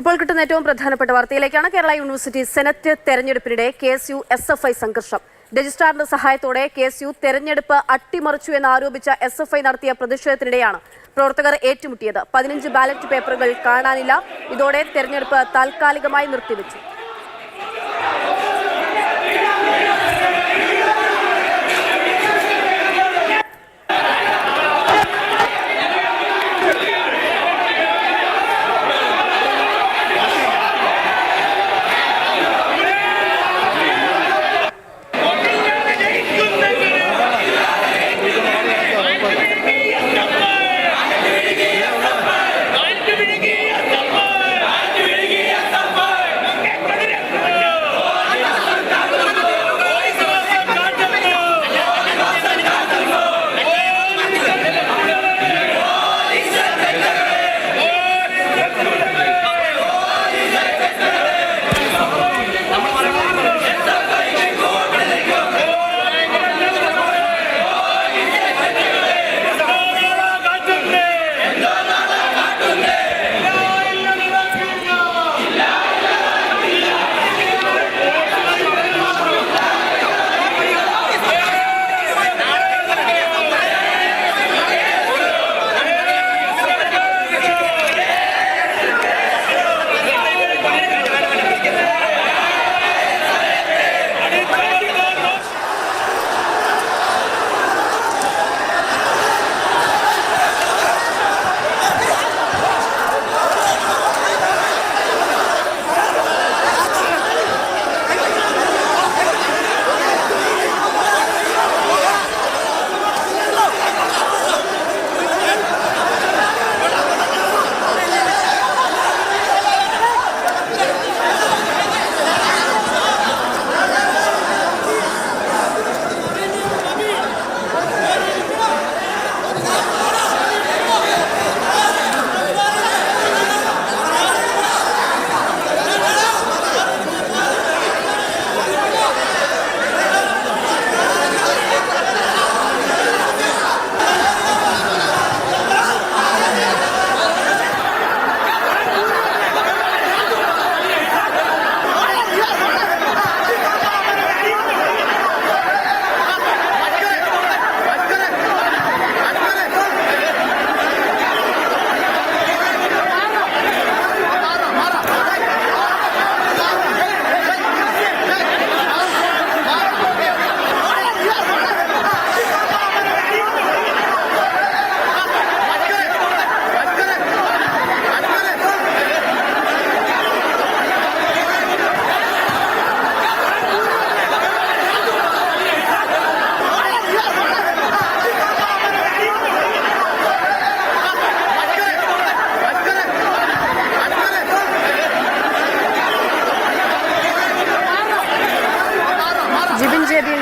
ഇപ്പോൾ കിട്ടുന്ന ഏറ്റവും പ്രധാനപ്പെട്ട വാർത്തയിലേക്കാണ് Kerala university senate തെരഞ്ഞെടുപ്പിനിടെ K S U S F I സംഘർഷം. രജിസ്ട്രാറിന്റെ സഹായത്തോടെ കെ എസ് യു തെരഞ്ഞെടുപ്പ് അട്ടിമറിച്ചു എന്ന് ആരോപിച്ച എസ് എഫ് ഐ നടത്തിയ പ്രതിഷേധത്തിനിടെയാണ് പ്രവർത്തകർ ഏറ്റുമുട്ടിയത്. പതിനഞ്ച് ബാലറ്റ് പേപ്പറുകൾ കാണാനില്ല. ഇതോടെ തെരഞ്ഞെടുപ്പ് താൽക്കാലികമായി നിർത്തിവെച്ചു.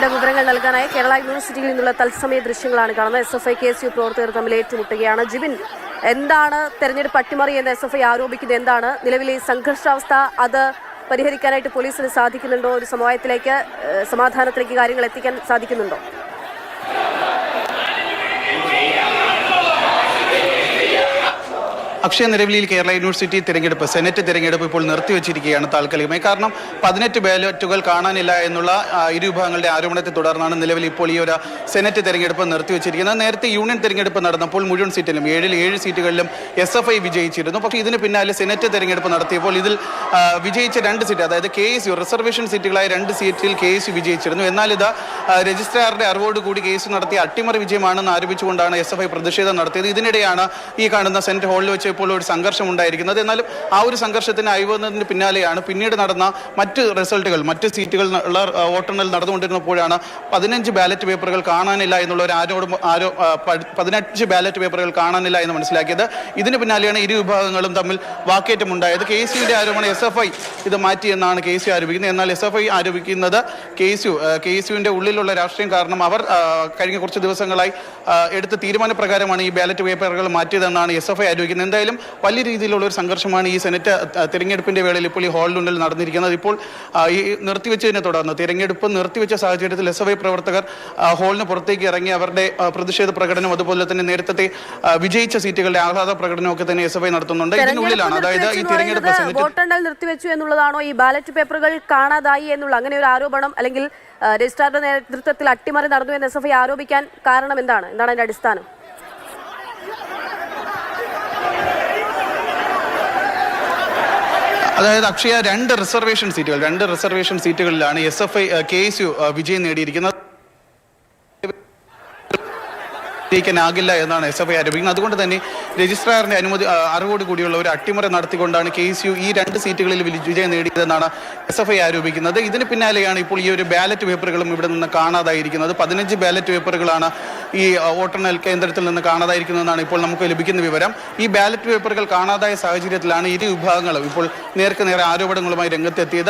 ജിബിൻ വിവരങ്ങൾ നൽകാനായി കേരള യൂണിവേഴ്സിറ്റിയിൽ നിന്നുള്ള തത്സമയ ദൃശ്യങ്ങളാണ് കാണുന്നത്. S F I K S U പ്രവർത്തകർ തമ്മിൽ ഏറ്റുമുട്ടുകയാണ്. ജിബിൻ എന്താണ് തെരഞ്ഞെടുപ്പ് അട്ടിമറി എന്ന് എസ് എഫ് ഐ ആരോപിക്കുന്നത്? എന്താണ് നിലവിലെ സംഘർഷാവസ്ഥ? അത് പരിഹരിക്കാനായിട്ട് പോലീസിന് സാധിക്കുന്നുണ്ടോ? ഒരു സമവായത്തിലേക്ക് സമാധാനത്തിലേക്ക് കാര്യങ്ങൾ എത്തിക്കാൻ സാധിക്കുന്നുണ്ടോ? അക്ഷയ നിലവിലിയിൽ കേരള യൂണിവേഴ്സിറ്റി തിരഞ്ഞെടുപ്പ് സെനറ്റ് തിരഞ്ഞെടുപ്പ് ഇപ്പോൾ നിർത്തിവെച്ചിരിക്കുകയാണ് താൽക്കാലികമായി. കാരണം പതിനെട്ട് ബാലറ്റുകൾ കാണാനില്ല എന്നുള്ള ഇരു വിഭാഗങ്ങളുടെ ആരോപണത്തെ തുടർന്നാണ് നിലവിൽ ഇപ്പോൾ ഈ ഒരു സെനറ്റ് തിരഞ്ഞെടുപ്പ് നിർത്തിവെച്ചിരിക്കുന്നത് നേരത്തെ യൂണിയൻ തിരഞ്ഞെടുപ്പ് നടന്നപ്പോൾ മുഴുവൻ സീറ്റിലും ഏഴിൽ ഏഴ് സീറ്റുകളിലും എസ് എഫ് ഐ വിജയിച്ചിരുന്നു. പക്ഷേ ഇതിന് പിന്നാലെ സെനറ്റ് തിരഞ്ഞെടുപ്പ് നടത്തിയപ്പോൾ ഇതിൽ വിജയിച്ച രണ്ട് സീറ്റ് അതായത് കെ എസ് യു റിസർവേഷൻ സീറ്റുകളായ രണ്ട് സീറ്റിൽ കെ എസ് യു വിജയിച്ചിരുന്നു. എന്നാൽ ഇത് രജിസ്ട്രാറുടെ അറിവോട് കൂടി കേസ് നടത്തിയ അട്ടിമറി വിജയമാണെന്ന് ആരോപിച്ചുകൊണ്ടാണ് എസ് എഫ് ഐ പ്രതിഷേധം നടത്തിയത്. ഇതിനിടെയാണ് ഈ കാണുന്ന സെനറ്റ് ഹാളിൽ വെച്ച് ഇപ്പോൾ ഒരു സംഘർഷം ഉണ്ടായിരിക്കുന്നത്. എന്നാലും ആ ഒരു സംഘർഷത്തിന് അയവുന്നതിന് പിന്നാലെയാണ് പിന്നീട് നടന്ന മറ്റ് റിസൾട്ടുകൾ മറ്റ് സീറ്റുകൾ ഉള്ള വോട്ടെണ്ണൽ നടന്നുകൊണ്ടിരുന്നപ്പോഴാണ് പതിനഞ്ച് ബാലറ്റ് പേപ്പറുകൾ കാണാനില്ല എന്നുള്ള ഒരു ആരോട് ആരോ പതിനഞ്ച് ബാലറ്റ് പേപ്പറുകൾ കാണാനില്ല എന്ന് മനസ്സിലാക്കിയത്. ഇതിന് പിന്നാലെയാണ് ഇരു വിഭാഗങ്ങളും തമ്മിൽ വാക്കേറ്റം ഉണ്ടായത് കെ എസ് ആരോപണം എസ് എഫ് ഐ ഇത് മാറ്റിയെന്നാണ് കെ യു ആരോപിക്കുന്നത്. എന്നാൽ എസ് എഫ് ഐ ആരോപിക്കുന്നത് K S U K S ഉള്ളിലുള്ള രാഷ്ട്രീയം കാരണം അവർ കഴിഞ്ഞ കുറച്ച് ദിവസങ്ങളായി എടുത്ത തീരുമാനപ്രകാരമാണ് ഈ ബാലറ്റ് പേപ്പറുകൾ മാറ്റിയതെന്നാണ് എസ് എഫ് ഐ ആരോപിക്കുന്നത്. എന്തായാലും വലിയ രീതിയിലുള്ള ഒരു സംഘർഷമാണ് ഈ സെനറ്റ് തെരഞ്ഞെടുപ്പിന്റെ വേളയിൽ ഇപ്പോൾ ഈ ഹാളിനുള്ളിൽ നടന്നിരിക്കുന്നത്. ഇപ്പോൾ ഈ നിർത്തിവെച്ചതിനെ തുടർന്ന് തിരഞ്ഞെടുപ്പ് നിർത്തിവെച്ച സാഹചര്യത്തിൽ എസ് എഫ് ഐ പ്രവർത്തകർ ഹാളിന് പുറത്തേക്ക് ഇറങ്ങി അവരുടെ പ്രതിഷേധ പ്രകടനം അതുപോലെ തന്നെ നേരത്തെ വിജയിച്ച സീറ്റുകളുടെ ആഹ്ലാദ പ്രകടനമൊക്കെ തന്നെ എസ് എഫ് ഐ നടത്തുന്നുണ്ട്. ഇതിനുള്ളിലാണ്. അതായത് ഈ തിരഞ്ഞെടുപ്പ് വോട്ടെണ്ണൽ നിർത്തിവെച്ചു എന്നുള്ളതാണോ ഈ ബാലറ്റ് പേപ്പറുകൾ കാണാതായി എന്നുള്ള അങ്ങനെ ഒരു ആരോപണം അല്ലെങ്കിൽ രജിസ്ട്രാറുടെ നേതൃത്വത്തിൽ അട്ടിമറി നടന്നു എന്ന് എസ് എഫ് ഐ ആരോപിക്കാൻ കാരണം എന്താണ്? എന്താണ് അതിന്റെ അടിസ്ഥാനം? അതായത് അക്ഷയ രണ്ട് റിസർവേഷൻ സീറ്റുകൾ രണ്ട് reservation സീറ്റുകളിലാണ് S F I K S U വിജയം നേടിയിരിക്കുന്നത്. ജയിക്കാനാകില്ല എന്നാണ് എസ് എഫ് ഐ ആരോപിക്കുന്നത്. അതുകൊണ്ട് തന്നെ രജിസ്ട്രാറിന്റെ അനുമതി അറിവോട് കൂടിയുള്ള ഒരു അട്ടിമറി നടത്തിക്കൊണ്ടാണ് കെ എസ് യു ഈ രണ്ട് സീറ്റുകളിൽ വിജയം നേടിയതെന്നാണ് എസ് എഫ് ഐ ആരോപിക്കുന്നത്. ഇതിന് പിന്നാലെയാണ് ഇപ്പോൾ ഈ ഒരു ബാലറ്റ് പേപ്പറുകളും ഇവിടെ നിന്ന് കാണാതായിരിക്കുന്നത്. പതിനഞ്ച് ബാലറ്റ് പേപ്പറുകളാണ് ഈ വോട്ടെണ്ണൽ കേന്ദ്രത്തിൽ നിന്ന് കാണാതായിരിക്കുന്നതെന്നാണ് ഇപ്പോൾ നമുക്ക് ലഭിക്കുന്ന വിവരം. ഈ ബാലറ്റ് പേപ്പറുകൾ കാണാതായ സാഹചര്യത്തിലാണ് ഇരു വിഭാഗങ്ങളും ഇപ്പോൾ നേർക്ക് നേരെ ആരോപണങ്ങളുമായി രംഗത്തെത്തിയത്.